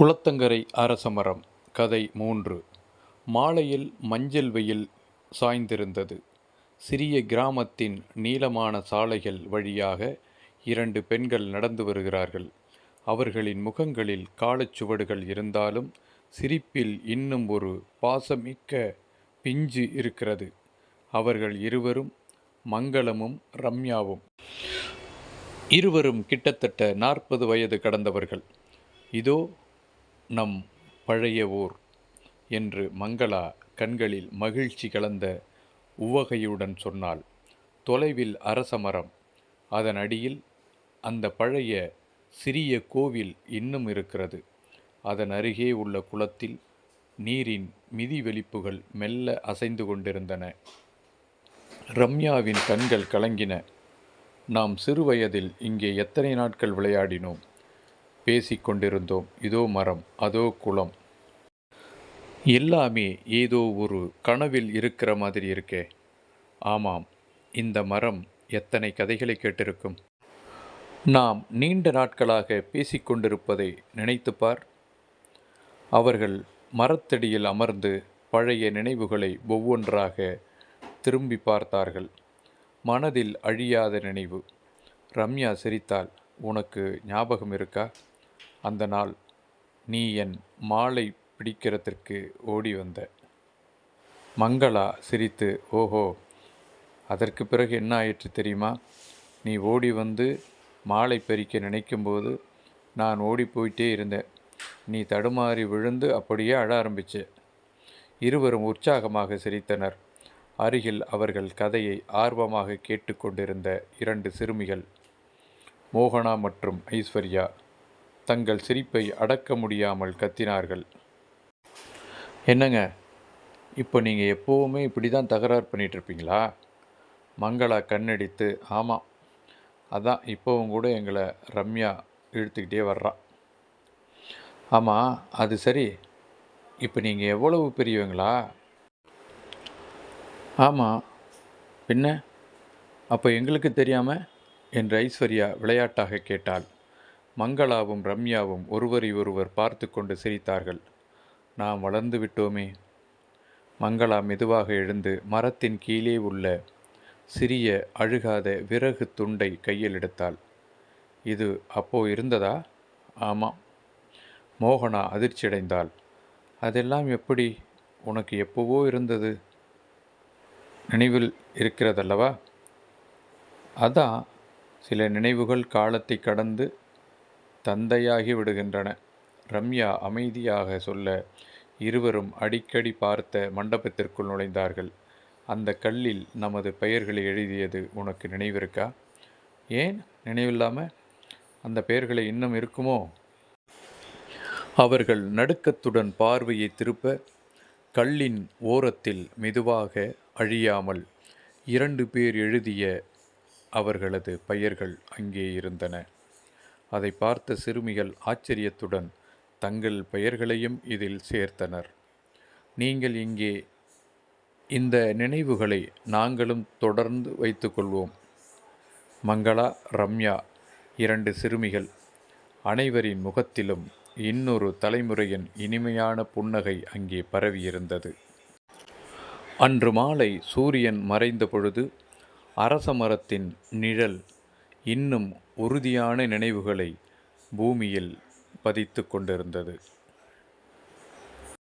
குளத்தங்கரை அரசமரம் கதை மூன்று. மாலையில் மஞ்சள் வெயில் சாய்ந்திருந்தது. சிறிய கிராமத்தின் நீளமான சாலைகள் வழியாக இரண்டு பெண்கள் நடந்து வருகிறார்கள். அவர்களின் முகங்களில் காலச்சுவடுகள் இருந்தாலும் சிரிப்பில் இன்னும் ஒரு பாசமிக்க பிஞ்சு இருக்கிறது. அவர்கள் இருவரும் மங்களமும் ரம்யாவும். இருவரும் கிட்டத்தட்ட நாற்பது வயது கடந்தவர்கள். இதோ நம் பழைய ஊர் என்று மங்களா கண்களில் மகிழ்ச்சி கலந்த உவகையுடன் சொன்னாள். தொலைவில் அரசமரம் அதன் அடியில் அந்த பழைய சிறிய கோவில் இன்னும் இருக்கிறது. அதன் அருகே உள்ள குளத்தில் நீரின் மிதி வெளிப்புகள் மெல்ல அசைந்து கொண்டிருந்தன. ரம்யாவின் கண்கள் கலங்கின. நாம் சிறுவயதில் இங்கே எத்தனை நாட்கள் விளையாடினோம்? பேசிக்கொண்டிருந்தோம். இதோ மரம் அதோ குளம். எல்லாமே ஏதோ ஒரு கனவில் இருக்கிற மாதிரி இருக்கே. ஆமாம் இந்த மரம் எத்தனை கதைகளை கேட்டிருக்கும்? நாம் நீண்ட நாட்களாக பேசிக்கொண்டிருப்பதை நினைத்துப்பார் அவர்கள் மரத்தடியில் அமர்ந்து பழைய நினைவுகளை ஒவ்வொன்றாக திரும்பி பார்த்தார்கள். மனதில் அழியாத நினைவு. ரம்யா சிரித்தாள் உனக்கு ஞாபகம் இருக்கா? அந்த நாள் நீ என் மாலை பிடிக்கிறதற்கு ஓடி வந்த. மங்களா சிரித்து ஓஹோ அதற்கு பிறகு என்ன ஆயிற்று தெரியுமா? நீ ஓடி வந்து மாலை பறிக்க நினைக்கும்போது நான் ஓடி போயிட்டே இருந்தேன். நீ தடுமாறி விழுந்து அப்படியே அழ ஆரம்பிச்ச. இருவரும் உற்சாகமாக சிரித்தனர். அருகில் அவர்கள் கதையை ஆர்வமாக கேட்டுக்கொண்டிருந்த இரண்டு சிறுமிகள் மோகனா மற்றும் ஐஸ்வர்யா தங்கள் சிரிப்பை அடக்க முடியாமல் கத்தினார்கள். என்னங்க இப்போ நீங்கள் எப்போவுமே இப்படி தான் தகராறு பண்ணிட்டு இருப்பீங்களா மங்களா கண்ணடித்து ஆமாம் அதான் இப்போவும் கூட எங்களை ரம்யா இழுத்துக்கிட்டே வர்றா. ஆமாம் அது சரி. இப்போ நீங்கள் எவ்வளவு பெரியவங்களா? ஆமாம் பின்ன? அப்போ எங்களுக்கு தெரியாமல் என்று ஐஸ்வர்யா விளையாட்டாக கேட்டாள். மங்களாவும் ரம்யாவும் ஒருவரை ஒருவர் பார்த்து கொண்டு சிரித்தார்கள். நாம் வளர்ந்து விட்டோமே. மங்களா மெதுவாக எழுந்து மரத்தின் கீழே உள்ள சிறிய அழுகாத விறகு துண்டை கையில் எடுத்தாள். இது அப்போ இருந்ததா? ஆமாம் மோகனா அதிர்ச்சியடைந்தாள். அதெல்லாம் எப்படி? உனக்கு எப்போவோ இருந்தது. நினைவில் இருக்கிறதல்லவா? அதான். சில நினைவுகள் காலத்தை கடந்து தந்தையாகி விடுகின்றன. ரம்யா அமைதியாக சொல்ல இருவரும் அடிக்கடி பார்த்த மண்டபத்திற்குள் நுழைந்தார்கள். அந்த கல்லில் நமது பெயர்களை எழுதியது உனக்கு நினைவிருக்கா? ஏன்? நினைவில்லாமல் அந்த பெயர்களை இன்னும் இருக்குமோ? அவர்கள் நடுக்கத்துடன் பார்வையை திருப்ப கல்லின் ஓரத்தில் மெதுவாக அழியாமல் இரண்டு பேர் எழுதிய அவர்களது பெயர்கள் அங்கே இருந்தன. அதை பார்த்த சிறுமிகள் ஆச்சரியத்துடன் தங்கள் பெயர்களையும் இதில் சேர்த்தனர். நீங்கள் இங்கே இந்த நினைவுகளை நாங்களும் தொடர்ந்து வைத்துக்கொள்வோம். மங்களா ரம்யா இரண்டு சிறுமிகள். அனைவரின் முகத்திலும் இன்னொரு தலைமுறையின் இனிமையான புன்னகை அங்கே பரவியிருந்தது. அன்று மாலை சூரியன் மறைந்த பொழுது அரச மரத்தின் நிழல் இன்னும் உறுதியான நினைவுகளை பூமியில் பதித்து கொண்டிருந்தது.